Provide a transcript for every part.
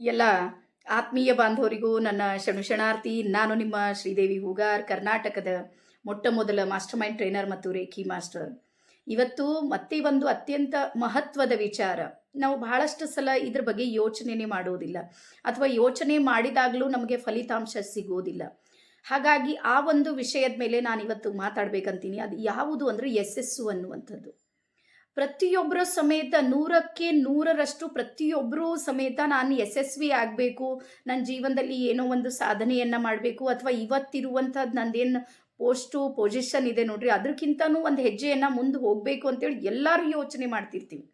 ಎಲ್ಲ ಆತ್ಮೀಯ ಬಾಂಧವರಿಗೂ ನನ್ನ ಶಣುಶಣಾರ್ಥಿ ನಾನು ನಿಮ್ಮ ಶ್ರೀದೇವಿ ಹೂಗಾರ್, ಕರ್ನಾಟಕದ ಮೊಟ್ಟ ಮೊದಲ ಮಾಸ್ಟರ್ ಮೈಂಡ್ ಟ್ರೈನರ್ ಮತ್ತು ರೇಖಿ ಮಾಸ್ಟರ್. ಇವತ್ತು ಮತ್ತೆ ಒಂದು ಅತ್ಯಂತ ಮಹತ್ವದ ವಿಚಾರ. ನಾವು ಬಹಳಷ್ಟು ಸಲ ಇದ್ರ ಬಗ್ಗೆ ಯೋಚನೆನೇ ಮಾಡುವುದಿಲ್ಲ ಅಥವಾ ಯೋಚನೆ ಮಾಡಿದಾಗಲೂ ನಮಗೆ ಫಲಿತಾಂಶ ಸಿಗೋದಿಲ್ಲ. ಹಾಗಾಗಿ ಆ ಒಂದು ವಿಷಯದ ಮೇಲೆ ನಾನು ಇವತ್ತು ಮಾತಾಡ್ಬೇಕಂತೀನಿ. ಅದು ಯಾವುದು ಅಂದರೆ ಯಶಸ್ಸು ಅನ್ನುವಂಥದ್ದು. ಪ್ರತಿಯೊಬ್ಬರ ಸಮೇತ ನೂರಕ್ಕೆ ನೂರರಷ್ಟು ಪ್ರತಿಯೊಬ್ಬರೂ ಸಮೇತ ನಾನು ಯಶಸ್ವಿ ಆಗಬೇಕು. ನನ್ನ ಜೀವನದಲ್ಲಿ ಏನೋ ಒಂದು ಸಾಧನೆಯನ್ನು ಮಾಡಬೇಕು ಅಥವಾ ಇವತ್ತಿರುವಂಥದ್ದು ನಂದೇನು ಪೋಸ್ಟು ಪೊಸಿಷನ್ ಇದೆ ನೋಡ್ರಿ ಅದಕ್ಕಿಂತನೂ ಒಂದು ಹೆಜ್ಜೆಯನ್ನು ಮುಂದೆ ಹೋಗಬೇಕು ಅಂತೇಳಿ ಎಲ್ಲರೂ ಯೋಚನೆ ಮಾಡ್ತಿರ್ತೀವಿ.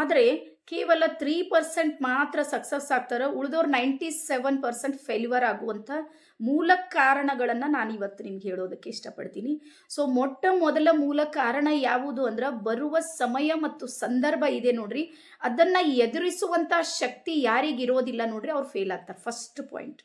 ಆದರೆ ಕೇವಲ ತ್ರೀ ಪರ್ಸೆಂಟ್ ಮಾತ್ರ ಸಕ್ಸಸ್ ಆಗ್ತಾರೆ ಉಳಿದವ್ರು ನೈಂಟಿ ಸೆವೆನ್ ಪರ್ಸೆಂಟ್ ಫೇಲ್ಯೂರ್ ಆಗುವಂಥ ಮೂಲ ಕಾರಣಗಳನ್ನು ನಾನು ಇವತ್ತು ನಿಮ್ಗೆ ಹೇಳೋದಕ್ಕೆ ಇಷ್ಟಪಡ್ತೀನಿ. ಸೊ ಮೊಟ್ಟ ಮೊದಲ ಮೂಲ ಕಾರಣ ಯಾವುದು ಅಂದ್ರೆ ಬರುವ ಸಮಯ ಮತ್ತು ಸಂದರ್ಭ ಇದೆ ನೋಡ್ರಿ. ಅದನ್ನು ಎದುರಿಸುವಂಥ ಶಕ್ತಿ ಯಾರಿಗಿರೋದಿಲ್ಲ ನೋಡ್ರಿ, ಅವ್ರು ಫೇಲ್ ಆಗ್ತಾರೆ. First point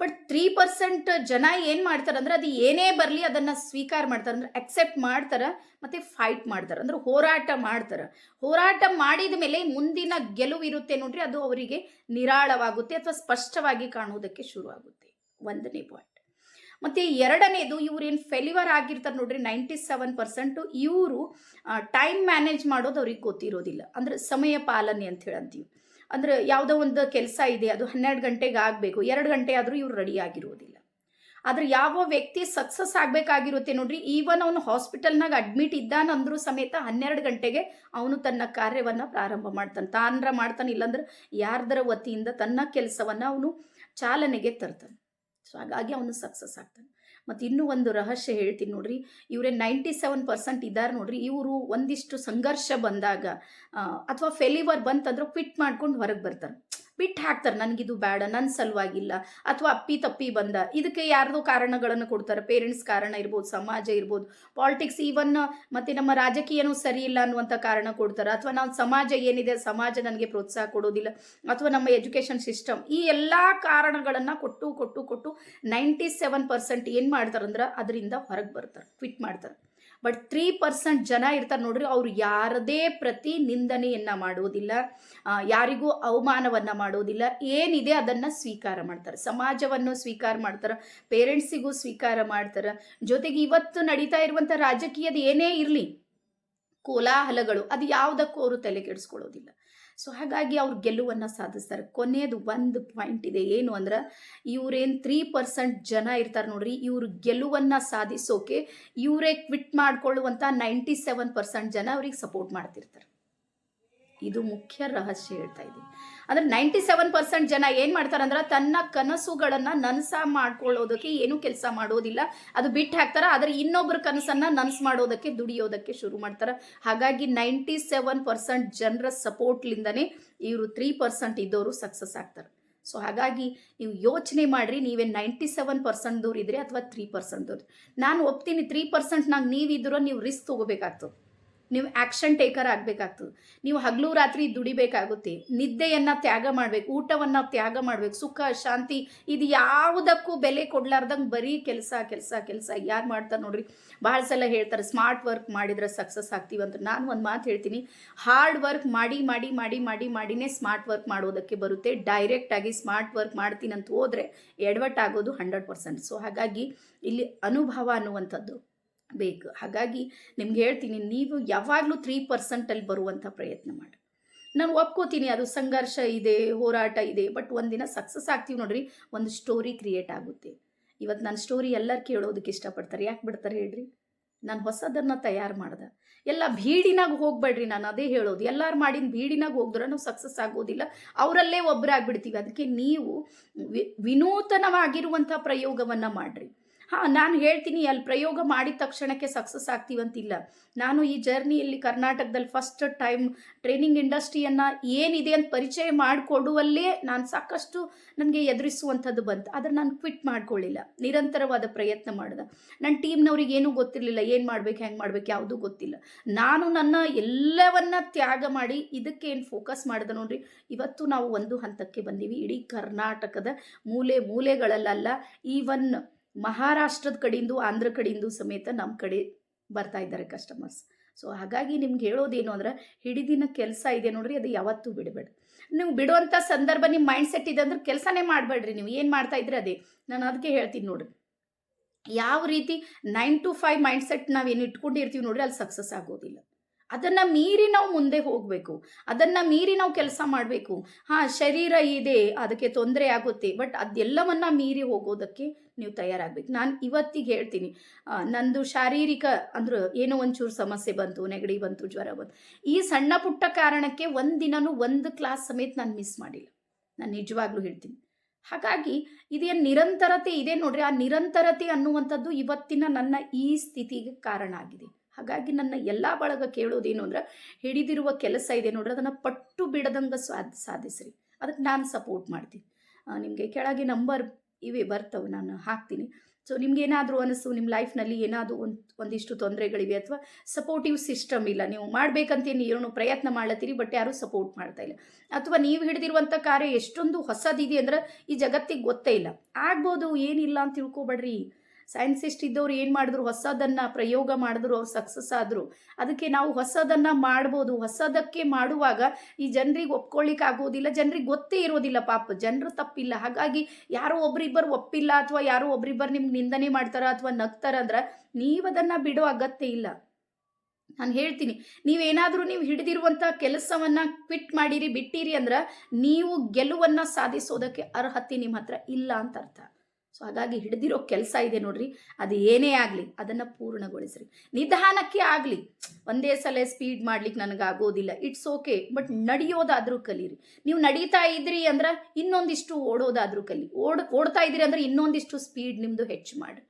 but three percent ಜನ ಏನು ಮಾಡ್ತಾರೆ ಅಂದರೆ ಅದು ಏನೇ ಬರಲಿ ಅದನ್ನು ಸ್ವೀಕಾರ ಮಾಡ್ತಾರೆ. ಅಂದರೆ ಅಕ್ಸೆಪ್ಟ್ ಮಾಡ್ತಾರೆ, ಮತ್ತು ಫೈಟ್ ಮಾಡ್ತಾರೆ. ಅಂದರೆ ಹೋರಾಟ ಮಾಡ್ತಾರೆ. ಹೋರಾಟ ಮಾಡಿದ ಮೇಲೆ ಮುಂದಿನ ಗೆಲುವು ಇರುತ್ತೆ ನೋಡ್ರಿ, ಅದು ಅವರಿಗೆ ನಿರಾಳವಾಗುತ್ತೆ ಅಥವಾ ಸ್ಪಷ್ಟವಾಗಿ ಕಾಣುವುದಕ್ಕೆ ಶುರುವಾಗುತ್ತೆ. ಒಂದನೇ ಪಾಯಿಂಟ್ ಮತ್ತು ಎರಡನೇದು ಇವ್ರೇನು ಏನು ಫೆಲ್ಯೂರ್ ಆಗಿರ್ತಾರೆ ನೋಡ್ರಿ ನೈಂಟಿ ಸೆವೆನ್ ಪರ್ಸೆಂಟು ಇವರು ಟೈಮ್ ಮ್ಯಾನೇಜ್ ಮಾಡೋದು ಅವ್ರಿಗೆ ಗೊತ್ತಿರೋದಿಲ್ಲ. ಅಂದರೆ ಸಮಯ ಪಾಲನೆ ಅಂತ ಹೇಳಂತೀವಿ. ಅಂದ್ರೆ ಯಾವುದೋ ಒಂದು ಕೆಲಸ ಇದೆ, ಅದು ಹನ್ನೆರಡು ಗಂಟೆಗೆ ಆಗಬೇಕು, ಎರಡು ಗಂಟೆ ಆದರೂ ಇವ್ರು ರೆಡಿ ಆಗಿರೋದಿಲ್ಲ. ಆದ್ರೆ ಯಾವ ವ್ಯಕ್ತಿ ಸಕ್ಸಸ್ ಆಗಬೇಕಾಗಿರುತ್ತೆ ನೋಡ್ರಿ ಈವನ್ ಅವನು ಹಾಸ್ಪಿಟಲ್ನಾಗ ಅಡ್ಮಿಟ್ ಇದ್ದಾನಂದ್ರೂ ಸಮೇತ ಹನ್ನೆರಡು ಗಂಟೆಗೆ ಅವನು ತನ್ನ ಕಾರ್ಯವನ್ನು ಪ್ರಾರಂಭ ಮಾಡ್ತಾನೆ. ತಾನ್ರ ಮಾಡ್ತಾನೆ, ಇಲ್ಲಾಂದ್ರೆ ಯಾರ್ದರ ವತಿಯಿಂದ ತನ್ನ ಕೆಲಸವನ್ನು ಅವನು ಚಾಲನೆಗೆ ತರ್ತಾನೆ. ಸೊ ಹಾಗಾಗಿ ಅವನು ಸಕ್ಸಸ್ ಆಗ್ತಾನೆ. ಮತ್ತು ಇನ್ನೂ ಒಂದು ರಹಸ್ಯ ಹೇಳ್ತೀನಿ ನೋಡ್ರಿ. ಇವರೇ ನೈಂಟಿ ಸೆವೆನ್ ಪರ್ಸೆಂಟ್ ಇದ್ದಾರೆ ನೋಡ್ರಿ. ಇವರು ಒಂದಿಷ್ಟು ಸಂಘರ್ಷ ಬಂದಾಗ ಅಥವಾ ಫೆಲಿವರ್ ಬಂತಂದ್ರೆ ಕ್ವಿಟ್ ಮಾಡ್ಕೊಂಡು ಹೊರಗೆ ಬರ್ತಾರೆ. ಬಿಟ್ಟು ಹಾಕ್ತಾರೆ, ನನಗಿದು ಬೇಡ ನನ್ನ ಸಲುವಾಗಿಲ್ಲ ಅಥವಾ ಅಪ್ಪಿ ತಪ್ಪಿ ಬಂದ. ಇದಕ್ಕೆ ಯಾರ್ದೋ ಕಾರಣಗಳನ್ನು ಕೊಡ್ತಾರೆ. ಪೇರೆಂಟ್ಸ್ ಕಾರಣ ಇರ್ಬೋದು, ಸಮಾಜ ಇರ್ಬೋದು, ಪಾಲಿಟಿಕ್ಸ್ ಈವನ್ ಮತ್ತು ನಮ್ಮ ರಾಜಕೀಯನೂ ಸರಿ ಇಲ್ಲ ಅನ್ನುವಂಥ ಕಾರಣ ಕೊಡ್ತಾರೆ. ಅಥವಾ ನಾವು ಸಮಾಜ ಏನಿದೆ, ಸಮಾಜ ನನಗೆ ಪ್ರೋತ್ಸಾಹ ಕೊಡೋದಿಲ್ಲ. ಅಥವಾ ನಮ್ಮ ಎಜುಕೇಷನ್ ಸಿಸ್ಟಮ್, ಈ ಎಲ್ಲ ಕಾರಣಗಳನ್ನು ಕೊಟ್ಟು ಕೊಟ್ಟು ಕೊಟ್ಟು, ನೈಂಟಿ ಸೆವೆನ್ ಪರ್ಸೆಂಟ್ ಏನು ಮಾಡ್ತಾರಂದ್ರೆ, ಅದರಿಂದ ಹೊರಗೆ ಬರ್ತಾರೆ, ಕ್ವಿಟ್ ಮಾಡ್ತಾರೆ. ಬಟ್ ತ್ರೀ ಪರ್ಸೆಂಟ್ ಜನ ಇರ್ತಾರೆ ನೋಡ್ರಿ, ಅವ್ರು ಯಾರದೇ ಪ್ರತಿ ನಿಂದನೆಯನ್ನು ಮಾಡೋದಿಲ್ಲ ಯಾರಿಗೂ ಅವಮಾನವನ್ನು ಮಾಡೋದಿಲ್ಲ ಏನಿದೆ ಅದನ್ನು ಸ್ವೀಕಾರ ಮಾಡ್ತಾರೆ. ಸಮಾಜವನ್ನು ಸ್ವೀಕಾರ ಮಾಡ್ತಾರೆ. ಪೇರೆಂಟ್ಸಿಗೂ ಸ್ವೀಕಾರ ಮಾಡ್ತಾರೆ. ಜೊತೆಗೆ ಇವತ್ತು ನಡೀತಾ ಇರುವಂಥ ರಾಜಕೀಯದ ಏನೇ ಇರಲಿ, ಕೋಲಾಹಲಗಳು, ಅದು ಯಾವುದಕ್ಕೂ ಅವರು ತಲೆ ಕೆಡಿಸ್ಕೊಳ್ಳೋದಿಲ್ಲ. ಸೊ ಹಾಗಾಗಿ ಅವ್ರು ಗೆಲುವನ್ನು ಸಾಧಿಸ್ತಾರೆ. ಕೊನೆಯದು ಒಂದು ಪಾಯಿಂಟ್ ಇದೆ. ಏನು ಅಂದ್ರೆ, ಇವರೇನು ತ್ರೀ ಪರ್ಸೆಂಟ್ ಜನ ಇರ್ತಾರೆ ನೋಡ್ರಿ, ಇವ್ರು ಗೆಲುವನ್ನು ಸಾಧಿಸೋಕೆ ಇವರೇ ಕ್ವಿಟ್ ಮಾಡ್ಕೊಳ್ಳುವಂಥ ನೈಂಟಿ ಸೆವೆನ್ ಪರ್ಸೆಂಟ್ ಜನ ಅವ್ರಿಗೆ ಸಪೋರ್ಟ್ ಮಾಡ್ತಿರ್ತಾರೆ. ಇದು ಮುಖ್ಯ ರಹಸ್ಯ ಹೇಳ್ತಾ ಇದ್ದೀನಿ. ಅಂದ್ರೆ ನೈಂಟಿ ಸೆವೆನ್ ಪರ್ಸೆಂಟ್ ಜನ ಏನು ಮಾಡ್ತಾರೆ ಅಂದ್ರೆ ತನ್ನ ಕನಸುಗಳನ್ನು ನನಸ ಮಾಡ್ಕೊಳ್ಳೋದಕ್ಕೆ ಏನೂ ಕೆಲಸ ಮಾಡೋದಿಲ್ಲ. ಅದು ಬಿಟ್ಟು ಹಾಕ್ತಾರೆ, ಆದರೆ ಇನ್ನೊಬ್ಬರ ಕನಸನ್ನು ನನಸು ಮಾಡೋದಕ್ಕೆ, ದುಡಿಯೋದಕ್ಕೆ ಶುರು ಮಾಡ್ತಾರೆ. ಹಾಗಾಗಿ ನೈಂಟಿ ಸೆವೆನ್ ಪರ್ಸೆಂಟ್ ಜನರ ಸಪೋರ್ಟ್ಲಿಂದನೇ ಇವರು ತ್ರೀ ಪರ್ಸೆಂಟ್ ಇದ್ದವರು ಸಕ್ಸಸ್ ಆಗ್ತಾರೆ. ಸೊ ಹಾಗಾಗಿ ನೀವು ಯೋಚನೆ ಮಾಡಿರಿ, ನೀವೇ ನೈಂಟಿ ಸೆವೆನ್ ದೂರ ಇದ್ರೆ ಅಥವಾ ತ್ರೀ ಪರ್ಸೆಂಟ್ದವ್ರು ನಾನು ಒಪ್ತೀನಿ ತ್ರೀ ಪರ್ಸೆಂಟ್ನಾಗ ನೀವಿದ್ರೂ ನೀವು ರಿಸ್ಕ್ ತೊಗೋಬೇಕಾಗ್ತದೆ. ನೀವು ಆ್ಯಕ್ಷನ್ ಟೇಕರ್ ಆಗಬೇಕಾಗ್ತದೆ. ನೀವು ಹಗಲು ರಾತ್ರಿ ದುಡಿಬೇಕಾಗುತ್ತೆ. ನಿದ್ದೆಯನ್ನು ತ್ಯಾಗ ಮಾಡಬೇಕು, ಊಟವನ್ನು ತ್ಯಾಗ ಮಾಡಬೇಕು, ಸುಖ, ಶಾಂತಿ, ಇದು ಯಾವುದಕ್ಕೂ ಬೆಲೆ ಕೊಡ್ಲಾರ್ದಂಗೆ ಬರೀ ಕೆಲಸ ಕೆಲಸ ಕೆಲಸ. ಯಾರು ಮಾಡ್ತಾರೆ ನೋಡ್ರಿ? ಭಾಳ ಸಲ ಹೇಳ್ತಾರೆ ಸ್ಮಾರ್ಟ್ ವರ್ಕ್ ಮಾಡಿದ್ರೆ ಸಕ್ಸಸ್ ಆಗ್ತೀವಿ ಅಂತ. ನಾನು ಒಂದು ಮಾತು ಹೇಳ್ತೀನಿ ಹಾರ್ಡ್ ವರ್ಕ್ ಮಾಡಿ ಮಾಡಿ ಮಾಡಿ ಮಾಡಿ, ಮಾಡಿನೇ ಸ್ಮಾರ್ಟ್ ವರ್ಕ್ ಮಾಡೋದಕ್ಕೆ ಬರುತ್ತೆ. ಡೈರೆಕ್ಟಾಗಿ ಸ್ಮಾರ್ಟ್ ವರ್ಕ್ ಮಾಡ್ತೀನಿ ಅಂತ ಹೋದರೆ ಎಡವಟ್ ಆಗೋದು ಹಂಡ್ರೆಡ್ ಪರ್ಸೆಂಟ್ ಸೊ ಹಾಗಾಗಿ ಇಲ್ಲಿ ಅನುಭವ ಅನ್ನುವಂಥದ್ದು. ಬೇಕು. ಹಾಗಾಗಿ ನಿಮ್ಗೆ ಹೇಳ್ತೀನಿ, ನೀವು ಯಾವಾಗಲೂ ತ್ರೀ ಪರ್ಸೆಂಟಲ್ಲಿ ಬರುವಂಥ ಪ್ರಯತ್ನ ಮಾಡಿ. ನಾನು ಒಪ್ಕೋತೀನಿ, ಅದು ಸಂಘರ್ಷ ಇದೆ, ಹೋರಾಟ ಇದೆ ಬಟ್ ಒಂದಿನ ಸಕ್ಸಸ್ ಆಗ್ತೀವಿ ನೋಡ್ರಿ, ಒಂದು ಸ್ಟೋರಿ ಕ್ರಿಯೇಟ್ ಆಗುತ್ತೆ. ಇವತ್ತು ನನ್ನ ಸ್ಟೋರಿ ಎಲ್ಲರೂ ಕೇಳೋದಕ್ಕೆ ಇಷ್ಟಪಡ್ತಾರೆ, ಯಾಕೆ ಬಿಡ್ತಾರೆ ಹೇಳ್ರಿ? ನಾನು ಹೊಸದನ್ನು ತಯಾರು ಮಾಡ್ದೆ. ಎಲ್ಲ ಭೀಡಿನಾಗ ಹೋಗ್ಬೇಡ್ರಿ ನಾನು ಅದೇ ಹೇಳೋದು. ಎಲ್ಲರೂ ಮಾಡಿನ ಭೀಡಿನಾಗ ಹೋಗಿದ್ರೆ ನಾವು ಸಕ್ಸಸ್ ಆಗೋದಿಲ್ಲ. ಅವರಲ್ಲೇ ಒಬ್ಬರಾಗ್ಬಿಡ್ತೀವಿ ಅದಕ್ಕೆ ನೀವು ವಿನೂತನವಾಗಿರುವಂಥ ಪ್ರಯೋಗವನ್ನು ಮಾಡಿರಿ. ಹಾಂ, ನಾನು ಹೇಳ್ತೀನಿ, ಅಲ್ಲಿ ಪ್ರಯೋಗ ಮಾಡಿದ ತಕ್ಷಣಕ್ಕೆ ಸಕ್ಸಸ್ ಆಗ್ತೀವಂತಿಲ್ಲ. ನಾನು ಈ ಜರ್ನಿಯಲ್ಲಿ ಕರ್ನಾಟಕದಲ್ಲಿ ಫಸ್ಟ್ ಟೈಮ್ ಟ್ರೈನಿಂಗ್ ಇಂಡಸ್ಟ್ರಿಯನ್ನು ಏನಿದೆ ಅಂತ ಪರಿಚಯ ಮಾಡಿಕೊಡುವಲ್ಲೇ ನಾನು ಸಾಕಷ್ಟು ನನಗೆ ಎದುರಿಸುವಂಥದ್ದು ಬಂತು. ಆದರೆ ನಾನು ಕ್ವಿಟ್ ಮಾಡ್ಕೊಳ್ಳಿಲ್ಲ ನಿರಂತರವಾದ ಪ್ರಯತ್ನ ಮಾಡಿದೆ. ನನ್ನ ಟೀಮ್ನವ್ರಿಗೆ ಏನೂ ಗೊತ್ತಿರಲಿಲ್ಲ, ಏನು ಮಾಡ್ಬೇಕು, ಹೆಂಗೆ ಮಾಡ್ಬೇಕು ಯಾವುದೂ ಗೊತ್ತಿಲ್ಲ. ನಾನು ನನ್ನ ಎಲ್ಲವನ್ನ ತ್ಯಾಗ ಮಾಡಿ ಇದಕ್ಕೆ ಏನು ಫೋಕಸ್ ಮಾಡಿದೆ ನೋಡ್ರಿ. ಇವತ್ತು ನಾವು ಒಂದು ಹಂತಕ್ಕೆ ಬಂದೀವಿ. ಇಡೀ ಕರ್ನಾಟಕದ ಮೂಲೆ ಮೂಲೆಗಳಲ್ಲ ಈವನ್ ಮಹಾರಾಷ್ಟ್ರದ ಕಡೆಯಿಂದ ಆಂಧ್ರ ಕಡೆಯಿಂದ ಸಮೇತ ನಮ್ಮ ಕಡೆ ಬರ್ತಾ ಇದ್ದಾರೆ ಕಸ್ಟಮರ್ಸ್ ಸೊ ಹಾಗಾಗಿ ನಿಮ್ಗೆ ಹೇಳೋದೇನು ಅಂದ್ರೆ, ಹಿಡಿದಿನ ಕೆಲಸ ಇದೆ ನೋಡ್ರಿ, ಅದು ಯಾವತ್ತೂ ಬಿಡಬೇಡ. ನೀವು ಬಿಡುವಂಥ ಸಂದರ್ಭ ನಿಮ್ಮ ಮೈಂಡ್ ಸೆಟ್ ಇದೆ ಅಂದ್ರೆ ಕೆಲಸನೇ ಮಾಡಬೇಡ್ರಿ ನೀವು. ಏನು ಮಾಡ್ತಾ ಇದ್ರೆ ಅದೇ. ನಾನು ಅದಕ್ಕೆ ಹೇಳ್ತೀನಿ ನೋಡ್ರಿ. ಯಾವ ರೀತಿ nine to five mind set ನಾವೇನು ಇಟ್ಕೊಂಡಿರ್ತೀವಿ ನೋಡ್ರಿ, ಅಲ್ಲಿ ಸಕ್ಸಸ್ ಆಗೋದಿಲ್ಲ. ಅದನ್ನು ಮೀರಿ ನಾವು ಮುಂದೆ ಹೋಗಬೇಕು. ಅದನ್ನು ಮೀರಿ ನಾವು ಕೆಲಸ ಮಾಡಬೇಕು. ಹಾಂ, ಶರೀರ ಇದೆ, ಅದಕ್ಕೆ ತೊಂದರೆ ಆಗುತ್ತೆ. ಬಟ್ ಅದೆಲ್ಲವನ್ನು ಮೀರಿ ಹೋಗೋದಕ್ಕೆ ನೀವು ತಯಾರಾಗಬೇಕು. ನಾನು ಇವತ್ತಿಗೆ ಹೇಳ್ತೀನಿ. ನಂದು ಶಾರೀರಿಕ ಅಂದ್ರೆ ಏನೋ ಒಂಚೂರು ಸಮಸ್ಯೆ ಬಂತು, ನೆಗಡಿ ಬಂತು, ಜ್ವರ ಬಂತು. ಈ ಸಣ್ಣ ಪುಟ್ಟ ಕಾರಣಕ್ಕೆ ಒಂದಿನನೂ ಒಂದು ಕ್ಲಾಸ್ ಸಮೇತ ನಾನು ಮಿಸ್ ಮಾಡಿಲ್ಲ. ನಾನು ನಿಜವಾಗ್ಲೂ ಹೇಳ್ತೀನಿ. ಹಾಗಾಗಿ ಇದೇನು ನಿರಂತರತೆ ಇದೆ ನೋಡ್ರಿ, ಆ ನಿರಂತರತೆ ಅನ್ನುವಂಥದ್ದು ಇವತ್ತಿನ ನನ್ನ ಈ ಸ್ಥಿತಿಗೆ ಕಾರಣ ಆಗಿದೆ. ಹಾಗಾಗಿ ನನ್ನ ಎಲ್ಲ ಬಳಗ ಕೇಳೋದೇನು ಅಂದ್ರೆ, ಹಿಡಿದಿರುವ ಕೆಲಸ ಇದೆ ನೋಡ್ರಿ, ಅದನ್ನು ಪಟ್ಟು ಬಿಡದಂಗೆ ಸಾಧ್ ಸಾಧಿಸ್ರಿ. ಅದಕ್ಕೆ ನಾನು ಸಪೋರ್ಟ್ ಮಾಡ್ತೀನಿ. ನಿಮಗೆ ಕೆಳಗೆ ನಂಬರ್ ಇವೆ, ಬರ್ತವೆ, ನಾನು ಹಾಕ್ತೀನಿ. ಸೊ ನಿಮ್ಗೆ ಏನಾದರೂ ಅನಿಸ್ತು, ನಿಮ್ಮ ಲೈಫ್ನಲ್ಲಿ ಏನಾದರೂ ಒಂದು, ಒಂದಿಷ್ಟು ತೊಂದರೆಗಳಿವೆ ಅಥವಾ ಸಪೋರ್ಟಿವ್ ಸಿಸ್ಟಮ್ ಇಲ್ಲ, ನೀವು ಮಾಡ್ಬೇಕಂತೇನು ಏನು ಪ್ರಯತ್ನ ಮಾಡ್ಲತ್ತೀರಿ ಬಟ್ ಯಾರೂ ಸಪೋರ್ಟ್ ಮಾಡ್ತಾ ಇಲ್ಲ. ಅಥವಾ ನೀವು ಹಿಡಿದಿರುವಂಥ ಕಾರ್ಯ ಎಷ್ಟೊಂದು ಹೊಸದಿದೆ ಅಂದ್ರೆ ಈ ಜಗತ್ತಿಗೆ ಗೊತ್ತೇ ಇಲ್ಲ. ಆಗ್ಬೋದು, ಏನಿಲ್ಲ ಅಂತ ತಿಳ್ಕೊಬೇಡ್ರಿ. ಸೈನ್ಸಿಸ್ಟ್ ಇದ್ದವ್ರು ಏನು ಮಾಡಿದ್ರು? ಹೊಸದನ್ನು ಪ್ರಯೋಗ ಮಾಡಿದ್ರು, ಅವ್ರು ಸಕ್ಸಸ್ ಆದರು. ಅದಕ್ಕೆ ನಾವು ಹೊಸದನ್ನು ಮಾಡ್ಬೋದು. ಹೊಸದಕ್ಕೆ ಮಾಡುವಾಗ ಈ ಜನರಿಗೆ ಒಪ್ಕೊಳ್ಳಿಕ್ಕೆ ಆಗೋದಿಲ್ಲ. ಜನರಿಗೆ ಗೊತ್ತೇ ಇರೋದಿಲ್ಲ ಪಾಪ. ಜನರು ತಪ್ಪಿಲ್ಲ. ಹಾಗಾಗಿ ಯಾರೋ ಒಬ್ರಿಬ್ಬರು ಒಪ್ಪಿಲ್ಲ ಅಥವಾ ಯಾರೋ ಒಬ್ರಿಬ್ಬರು ನಿಮ್ಗೆ ನಿಂದನೆ ಮಾಡ್ತಾರ ಅಥವಾ ನಗ್ತಾರ ಅಂದ್ರೆ ನೀವು ಅದನ್ನು ಬಿಡೋ ಅಗತ್ಯ ಇಲ್ಲ. ನಾನು ಹೇಳ್ತೀನಿ, ನೀವೇನಾದರೂ ನೀವು ಹಿಡಿದಿರುವಂಥ ಕೆಲಸವನ್ನು ಕ್ವಿಟ್ ಮಾಡಿರಿ, ಬಿಟ್ಟಿರಿ ಅಂದ್ರೆ ನೀವು ಗೆಲುವನ್ನು ಸಾಧಿಸೋದಕ್ಕೆ ಅರ್ಹತೆ ನಿಮ್ಮ ಹತ್ರ ಇಲ್ಲ ಅಂತ ಅರ್ಥ. ಸೊ ಹಾಗಾಗಿ ಹಿಡಿದಿರೋ ಕೆಲಸ ಇದೆ ನೋಡ್ರಿ, ಅದು ಏನೇ ಆಗಲಿ ಅದನ್ನು ಪೂರ್ಣಗೊಳಿಸ್ರಿ. ನಿಧಾನಕ್ಕೆ ಆಗಲಿ, ಒಂದೇ ಸಲ ಸ್ಪೀಡ್ ಮಾಡ್ಲಿಕ್ಕೆ ನನಗೆ ಆಗೋದಿಲ್ಲ ಇಟ್ಸ್ ಓಕೆ ಬಟ್ ನಡೆಯೋದಾದರೂ ಕಲೀರಿ. ನೀವು ನಡೀತಾ ಇದ್ರಿ ಅಂದ್ರೆ ಇನ್ನೊಂದಿಷ್ಟು ಓಡೋದಾದರೂ ಕಲಿ ಓಡ್, ಓಡ್ತಾ ಇದ್ರಿ ಅಂದ್ರೆ ಇನ್ನೊಂದಿಷ್ಟು ಸ್ಪೀಡ್ ನಿಮ್ಮದು ಹೆಚ್ಚು ಮಾಡಿ